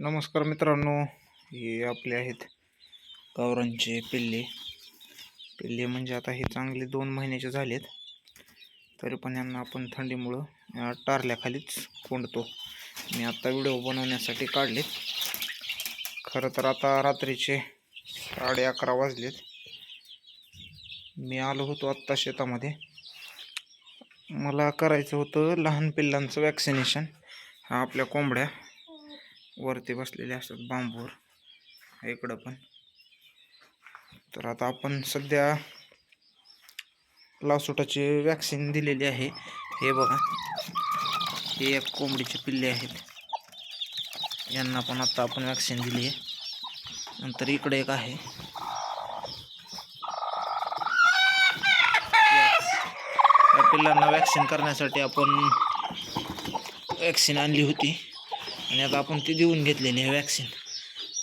नमस्कार मित्रांनो हे आपले आहेत गावरांचे पिल्ले. पिल्ले म्हणजे आता हे चांगले दोन महिन्याचे झालेत. तरी पण यांना आपण थंडीमुळं या टारल्याखालीच कोंडतो. मी आत्ता व्हिडिओ बनवण्यासाठी काढले खरं तर आता रात्रीचे साडे अकरा वाजलेत. मी आलो होतो आत्ता शेतामध्ये. मला करायचं होतं लहान पिल्लांचं वॅक्सिनेशन हा आपल्या कोंबड्या वरती बसलेले असतात बांबूवर. इकडं पण. तर आता आपण सध्या लासोटाची वॅक्सिन दिलेली आहे. हे बघा. हे एक कोंबडीचे पिल्ले आहेत. यांना पण आता आपण वॅक्सिन दिली आहे. नंतर इकडे एक आहे. या पिल्लांना वॅक्सिन करण्यासाठी आपण वॅक्सिन आणली होती. आणि आता आपण ती देऊन घेतलेली आहे वॅक्सिन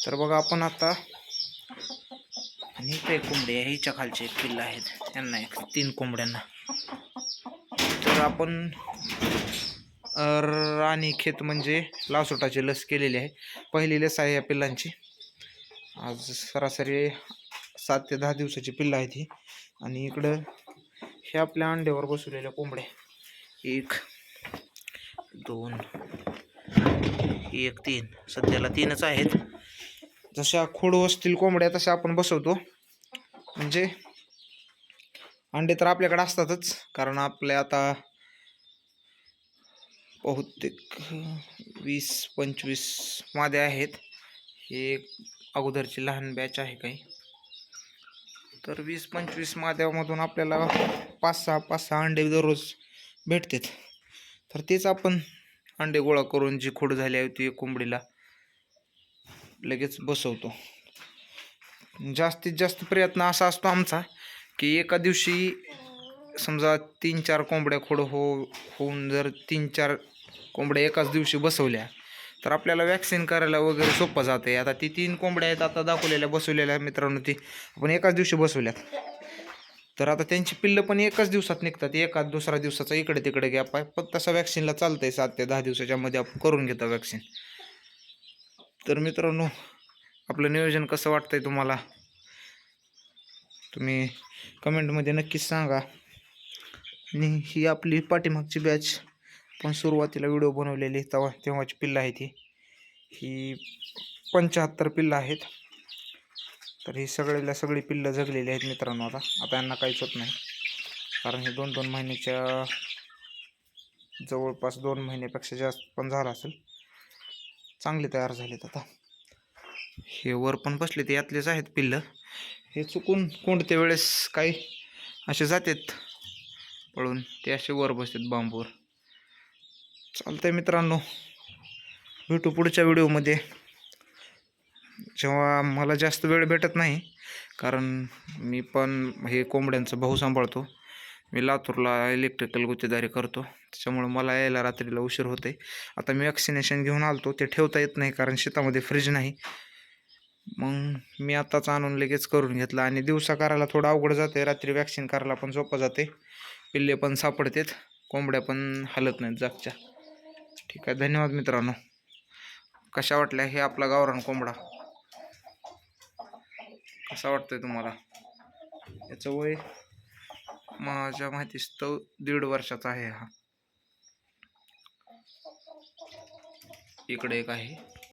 तर बघा आपण आता आणि काही कोंबडे कोंबडी आहे हिच्या खालचे एक पिल्लं आहेत. त्यांना एक तीन कोंबड्यांना. तर आपण राणी खेत म्हणजे लावसोटाची लस केलेली आहे. पहिली लस आहे या पिल्लांची. आज सरासरी सात ते दहा दिवसाची पिल्लं आहेत ही. आणि इकडं हे आपल्या अंड्यावर बसवलेल्या कोंबड्या. एक दोन एक तीन. सध्याला तीनच आहेत. जशा खोड असतील कोंबड्या तशा आपण बसवतो. म्हणजे अंडे तर आपल्याकडे असतातच कारण आपल्या आता बहुतेक वीस पंचवीस मादे आहेत. हे अगोदरची लहान बॅच आहे काही. तर वीस पंचवीस माद्यामधून आपल्याला पाच सहा पाच सहा अंडे दररोज भेटतात. तर तेच आपण अंडे गोळा करून जी खोड झाली आहे ती कोंबडीला लगेच बसवतो. जास्तीत जास्त प्रयत्न असा असतो आमचा की एका दिवशी समजा तीन चार कोंबड्या खोड हो होऊन जर तीन चार कोंबड्या एकाच दिवशी बसवल्या तर आपल्याला वॅक्सिन करायला वगैरे सोपं जातं आहे आता ती तीन कोंबड्या आहेत आता दाखवलेल्या बसवलेल्या मित्रांनो ती. आपण एकाच दिवशी बसवल्यात. तर आता त्यांची पिल्लं पण एकाच दिवसात निघतात. एका दुसऱ्या दिवसाचा इकडे तिकडे गॅप आहे पण तसं वॅक्सिनला चालतंय सात ते दहा दिवसाच्या मध्ये आपण करून घेतो वॅक्सिन तर मित्रांनो आपलं नियोजन कसं वाटतंय तुम्हाला? तुम्ही कमेंटमध्ये नक्कीच सांगा. आणि ही आपली पाठीमागची बॅच पण सुरुवातीला व्हिडिओ बनवलेली तेव्हा तेव्हाची पिल्लं आहे ती. ही पंच्याहत्तर पिल्लं आहेत. तर ही सगळ्याला सगळी पिल्लं जगलेली आहेत मित्रांनो आता. आता यांना काहीच होत नाही. कारण हे दोन दोन महिन्याच्या जवळपास दोन महिन्यापेक्षा जास्त पण झालं असेल. चांगले तयार झालेत आता. हे वर पण बसले ते यातलेच आहेत पिल्लं. हे चुकून कोणत्या वेळेस काही असे जातात पळून ते असे वर बसतात बांबूवर. चालतंय मित्रांनो. भेटू पुढच्या व्हिडिओमध्ये. जेव्हा मला जास्त वेळ भेटत नाही कारण मी पण हे कोंबड्यांचं भाऊ सांभाळतो. मी लातूरला इलेक्ट्रिकल गुत्तेदारी करतो. त्याच्यामुळे मला यायला रात्रीला उशीर होते आता मी वॅक्सिनेशन घेऊन आलतो. ते ठेवता येत नाही कारण शेतामध्ये फ्रीज नाही. मग मी आत्ताच आणून लगेच करून घेतलं आणि दिवसा करायला थोडं अवघड जाते रात्री वॅक्सिन करायला पण सोपं जाते पिल्ले पण सापडतात. कोंबड्या पण हलत नाहीत जागच्या. ठीक आहे. धन्यवाद मित्रांनो. कशा वाटल्या हे आपला गावरान कोंबडा? असं वाटतंय तुम्हाला? याचं वय माझ्या माहितीस तो दीड वर्षाचा आहे हा. इकडे एक आहे.